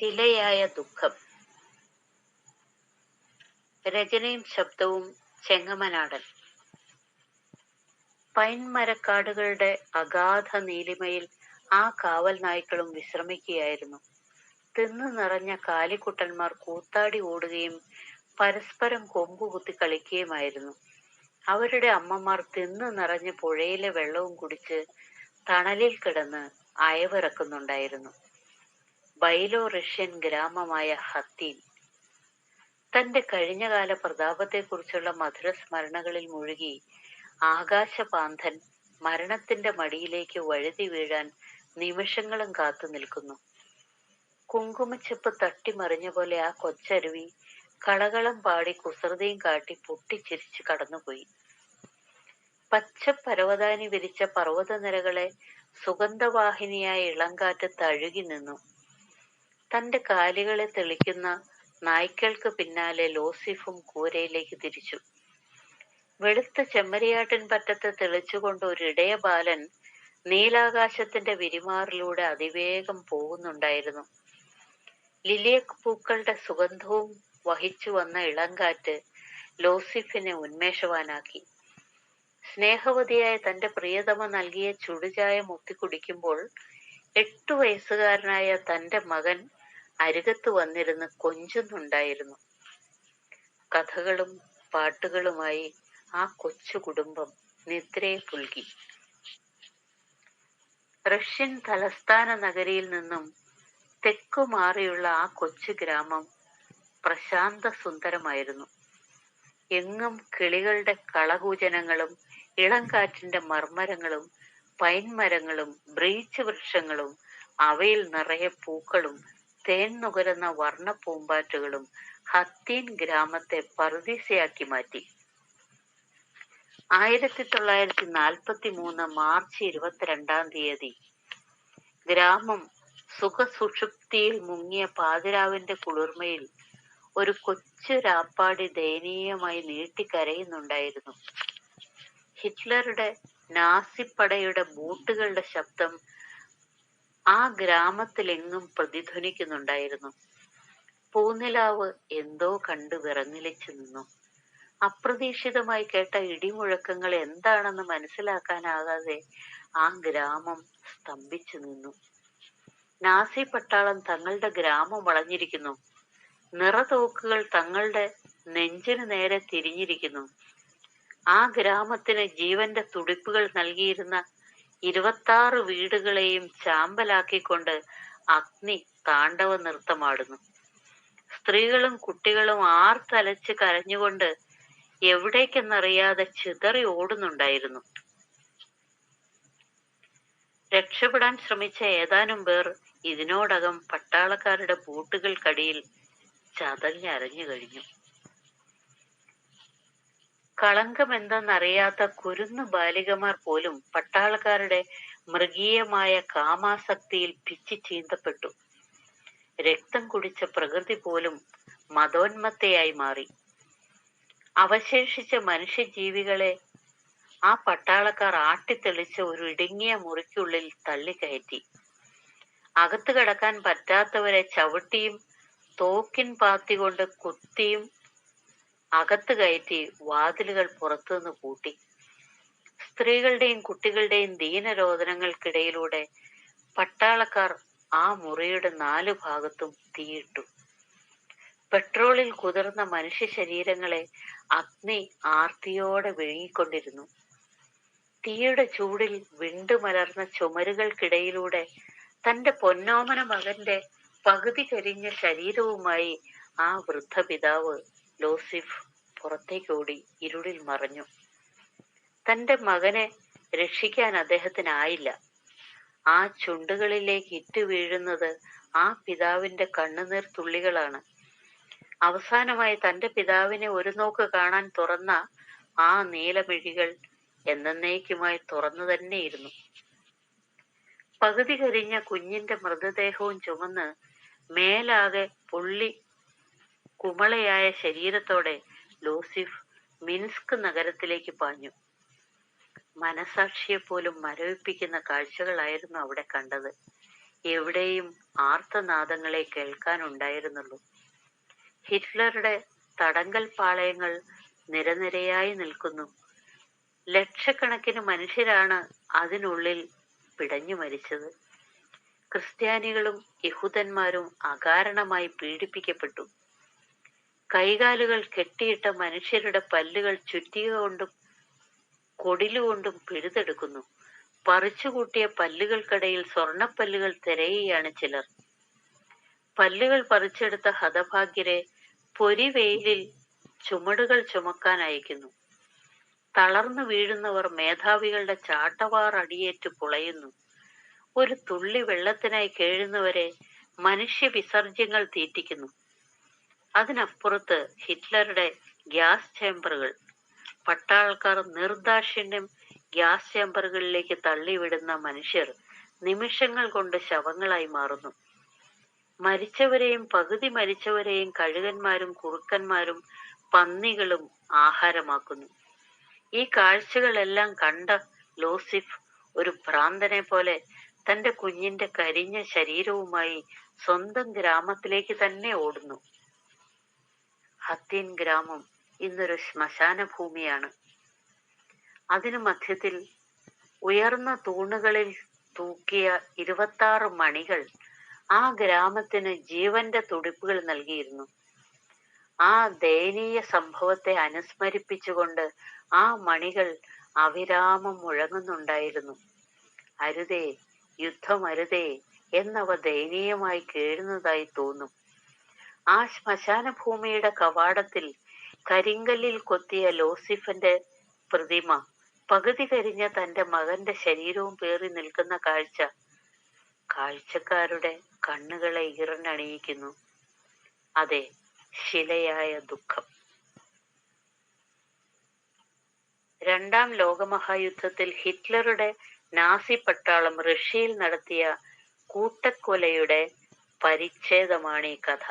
ശിലയായ ദുഃഖം. രചനയും ശബ്ദവും ചെങ്ങമനാടൻ. പൈൻ മരക്കാടുകളുടെ അഗാധ നീലിമയിൽ ആ കാവൽ നായ്ക്കളും വിശ്രമിക്കുകയായിരുന്നു. തിന്നു നിറഞ്ഞ കാലിക്കുട്ടന്മാർ കൂത്താടി ഓടുകയും പരസ്പരം കൊമ്പുകുത്തി കളിക്കുകയുമായിരുന്നു. അവരുടെ അമ്മമാർ തിന്നു നിറഞ്ഞ പുഴയിലെ വെള്ളവും കുടിച്ച് തണലിൽ കിടന്ന് അയവിറക്കുന്നുണ്ടായിരുന്നു. ബൈലോ റഷ്യൻ ഗ്രാമമായ ഹത്തീൻ തന്റെ കഴിഞ്ഞകാല പ്രതാപത്തെക്കുറിച്ചുള്ള മധുര സ്മരണകളിൽ മുഴുകി ആകാശപാന്തൻ മരണത്തിന്റെ മടിയിലേക്ക് വഴുതി വീഴാൻ നിമിഷങ്ങളും കാത്തു നിൽക്കുന്നു. കുങ്കുമച്ചെപ്പ് തട്ടിമറിഞ്ഞ പോലെ ആ കൊച്ചരുവി കളകളം പാടി കുസൃതയും കാട്ടി പൊട്ടിച്ചിരിച്ച് കടന്നുപോയി. പച്ച പരവതാനി വിരിച്ച പർവതനിരകളെ സുഗന്ധവാഹിനിയായ ഇളങ്കാറ്റ് തഴുകി നിന്നു. തന്റെ കാലികളെ തെളിക്കുന്ന നായ്ക്കൾക്ക് പിന്നാലെ ലോസിഫും കൂരയിലേക്ക് തിരിച്ചു. വെളുത്ത ചെമ്മരിയാട്ടിൻ പറ്റത്ത് തെളിച്ചുകൊണ്ട് ഒരു ഇടയ ബാലൻ നീലാകാശത്തിന്റെ വിരിമാറിലൂടെ അതിവേഗം പോകുന്നുണ്ടായിരുന്നു. ലിലിയക് പൂക്കളുടെ സുഗന്ധവും വഹിച്ചു വന്ന ഇളങ്കാറ്റ് ലോസിഫിനെ ഉന്മേഷവാനാക്കി. സ്നേഹവതിയായ തന്റെ പ്രിയതമ നൽകിയ ചുടുചായ മുത്തിക്കുടിക്കുമ്പോൾ എട്ടു വയസ്സുകാരനായ തന്റെ മകൻ അരികത്ത് വന്നിരുന്ന് കൊഞ്ചുന്നുണ്ടായിരുന്നു. കഥകളും പാട്ടുകളുമായി ആ കൊച്ചു കുടുംബം നിദ്രയെ പുൽകി. റഷ്യൻ തലസ്ഥാന നഗരിയിൽ നിന്നും തെക്കു മാറിയുള്ള ആ കൊച്ചു ഗ്രാമം പ്രശാന്ത സുന്ദരമായിരുന്നു എങ്ങും കിളികളുടെ കളകൂജനങ്ങളും ഇളങ്കാറ്റിന്റെ മർമരങ്ങളും പൈൻമരങ്ങളും ബ്രീച്ച് വൃക്ഷങ്ങളും അവയിൽ നിറയെ പൂക്കളും തേൻ നുകരുന്ന വർണ പൂമ്പാറ്റുകളും ഹത്തീൻ ഗ്രാമത്തെ പറുദീസയാക്കി മാറ്റി. ആയിരത്തി തൊള്ളായിരത്തി നാൽപ്പത്തി മൂന്ന് മാർച്ച് ഇരുപത്തിരണ്ടാം തീയതി ഗ്രാമം സുഖസുഷുപ്തിയിൽ മുങ്ങിയ പാതിരാവിന്റെ കുളിർമയിൽ ഒരു കൊച്ചു രാപ്പാടി ദയനീയമായി നീട്ടിക്കരയുന്നുണ്ടായിരുന്നു. ഹിറ്റ്ലറുടെ നാസിപ്പടയുടെ ബൂട്ടുകളുടെ ശബ്ദം ആ ഗ്രാമത്തിലെങ്ങും പ്രതിധ്വനിക്കുന്നുണ്ടായിരുന്നു. പൂനിലാവ് എന്തോ കണ്ടു വിറങ്ങലിച്ചു നിന്നു. അപ്രതീക്ഷിതമായി കേട്ട ഇടിമുഴക്കങ്ങൾ എന്താണെന്ന് മനസ്സിലാക്കാനാകാതെ ആ ഗ്രാമം സ്തംഭിച്ചു നിന്നു. നാസി പട്ടാളം തങ്ങളുടെ ഗ്രാമം വളഞ്ഞിരിക്കുന്നു. നിറതോക്കുകൾ തങ്ങളുടെ നെഞ്ചിനു നേരെ തിരിഞ്ഞിരിക്കുന്നു. ആ ഗ്രാമത്തിന് ജീവന്റെ തുടിപ്പുകൾ നൽകിയിരുന്ന ഇരുപത്താറ് വീടുകളെയും ചാമ്പലാക്കിക്കൊണ്ട് അഗ്നി താണ്ഡവ നൃത്തമാടുന്നു. സ്ത്രീകളും കുട്ടികളും ആർത്തലച്ച് കരഞ്ഞുകൊണ്ട് എവിടേക്കെന്നറിയാതെ ചിതറി ഓടുന്നുണ്ടായിരുന്നു. രക്ഷപ്പെടാൻ ശ്രമിച്ച ഏതാനും പേർ ഇതിനോടകം പട്ടാളക്കാരുടെ ബൂട്ടുകൾക്കടിയിൽ ചതഞ്ഞരഞ്ഞു കഴിഞ്ഞു. കളങ്കമെന്തെന്നറിയാത്ത കുരുന്നു ബാലികമാർ പോലും പട്ടാളക്കാരുടെ മൃഗീയമായ കാമാസക്തിയിൽ പിച്ചി ചീന്തപ്പെട്ടു. രക്തം കുടിച്ച പ്രകൃതി പോലും മതോന്മത്തയായി മാറി. അവശേഷിച്ച മനുഷ്യജീവികളെ ആ പട്ടാളക്കാർ ആട്ടിത്തെളിച്ച ഒരു ഇടുങ്ങിയ മുറിക്കുള്ളിൽ തള്ളിക്കയറ്റി. അകത്തു കടക്കാൻ പറ്റാത്തവരെ ചവിട്ടിയും തോക്കിൻ പാത്തി കൊണ്ട് കുത്തിയും അകത്ത് കയറ്റി വാതിലുകൾ പുറത്തുനിന്ന് പൂട്ടി. സ്ത്രീകളുടെയും കുട്ടികളുടെയും ദീനരോധനങ്ങൾക്കിടയിലൂടെ പട്ടാളക്കാർ ആ മുറിയുടെ നാലു ഭാഗത്തും തീയിട്ടു. പെട്രോളിൽ കുതിർന്ന മനുഷ്യ ശരീരങ്ങളെ അഗ്നി ആർത്തിയോടെ വിഴുങ്ങിക്കൊണ്ടിരുന്നു. തീയുടെ ചൂടിൽ വിണ്ടുമലർന്ന ചുമരുകൾക്കിടയിലൂടെ തന്റെ പൊന്നോമന മകന്റെ പകുതി കരിഞ്ഞ ശരീരവുമായി ആ വൃദ്ധ പിതാവ് ലോസിഫ് പുറത്തേക്കോടി ഇരുളിൽ മറഞ്ഞു. തന്റെ മകനെ രക്ഷിക്കാൻ അദ്ദേഹത്തിനായില്ല. ആ ചുണ്ടുകളിലേക്ക് ഇറ്റു വീഴുന്നത് ആ പിതാവിന്റെ കണ്ണുനീർ തുള്ളികളാണ്. അവസാനമായി തന്റെ പിതാവിനെ ഒരു നോക്ക് കാണാൻ തുറന്ന ആ നീലമിഴികൾ എന്നേക്കുമായി തുറന്നു തന്നെയിരുന്നു. പകുതി കരിഞ്ഞ കുഞ്ഞിന്റെ മൃതദേഹവും ചുമന്ന് മേലാകെ പുള്ളി കുമളയായ ശരീരത്തോടെ ലോസിഫ് മിൻസ്ക് നഗരത്തിലേക്ക് പാഞ്ഞു. മനസാക്ഷിയെ പോലും മരവിപ്പിക്കുന്ന കാഴ്ചകളായിരുന്നു അവിടെ കണ്ടത്. എവിടെയും ആർത്തനാദങ്ങളെ കേൾക്കാനുണ്ടായിരുന്നുള്ളൂ. ഹിറ്റ്ലറുടെ തടങ്കൽ പാളയങ്ങൾ നിരനിരയായി നിൽക്കുന്നു. ലക്ഷക്കണക്കിന് മനുഷ്യരാണ് അതിനുള്ളിൽ പിടഞ്ഞു മരിച്ചത്. ക്രിസ്ത്യാനികളും യഹൂദന്മാരും അകാരണമായി പീഡിപ്പിക്കപ്പെട്ടു. കൈകാലുകൾ കെട്ടിയിട്ട മനുഷ്യരുടെ പല്ലുകൾ ചുറ്റിക കൊണ്ടും കൊടിലുകൊണ്ടും പിഴുതെടുക്കുന്നു. പറിച്ചുകൂട്ടിയ പല്ലുകൾക്കിടയിൽ സ്വർണപ്പല്ലുകൾ തിരയുകയാണ് ചിലർ. പല്ലുകൾ പറിച്ചെടുത്ത ഹതഭാഗ്യരെ പൊരിവെയിലിൽ ചുമടുകൾ ചുമക്കാൻ അയക്കുന്നു. തളർന്നു വീഴുന്നവർ മേധാവികളുടെ ചാട്ടവാർ അടിയേറ്റ് പുളയുന്നു. ഒരു തുള്ളി വെള്ളത്തിനായി കേഴുന്നവരെ മനുഷ്യ വിസർജ്യങ്ങൾ തീറ്റിക്കുന്നു. അതിനപ്പുറത്ത് ഹിറ്റ്ലറുടെ ഗ്യാസ് ചേമ്പറുകൾ പട്ടാളക്കാർ നിർദാക്ഷിണ്യം ഗ്യാസ് ചേമ്പറുകളിലേക്ക് തള്ളിവിടുന്ന മനുഷ്യർ നിമിഷങ്ങൾ കൊണ്ട് ശവങ്ങളായി മാറുന്നു. മരിച്ചവരെയും പകുതി മരിച്ചവരെയും കഴുകന്മാരും കുറുക്കന്മാരും പന്നികളും ആഹാരമാക്കുന്നു. ഈ കാഴ്ചകളെല്ലാം കണ്ട ലോസിഫ് ഒരു ഭ്രാന്തനെ പോലെ തന്റെ കുഞ്ഞിന്റെ കരിഞ്ഞ ശരീരവുമായി സ്വന്തം ഗ്രാമത്തിലേക്ക് തന്നെ ഓടുന്നു. ഹത്തിൻ ഗ്രാമം ഇന്നൊരു ശ്മശാന ഭൂമിയാണ് അതിനു മധ്യത്തിൽ ഉയർന്ന തൂണുകളിൽ തൂക്കിയ ഇരുപത്താറ് മണികൾ ആ ഗ്രാമത്തിന് ജീവന്റെ തുടിപ്പുകൾ നൽകിയിരുന്നു. ആ ദയനീയ സംഭവത്തെ അനുസ്മരിപ്പിച്ചുകൊണ്ട് ആ മണികൾ അവിരാമം മുഴങ്ങുന്നുണ്ടായിരുന്നു. അരുതേ യുദ്ധം അരുതേ എന്നവ ദയനീയമായി കേഴുന്നതായി തോന്നും. ആ ശ്മശാന ഭൂമിയുടെ കവാടത്തിൽ കരിങ്കല്ലിൽ കൊത്തിയ ലോസിഫന്റെ പ്രതിമ. പകുതി കരിഞ്ഞ തന്റെ മകന്റെ ശരീരവും പേറി നിൽക്കുന്ന കാഴ്ച കാഴ്ചക്കാരുടെ കണ്ണുകളെ ഇറണണിയിക്കുന്നു അതെ ശിലയായ ദുഃഖം. രണ്ടാം ലോകമഹായുദ്ധത്തിൽ ഹിറ്റ്ലറുടെ നാസി പട്ടാളം റഷ്യയിൽ നടത്തിയ കൂട്ടക്കൊലയുടെ പരിച്ഛേദമാണ് ഈ കഥ.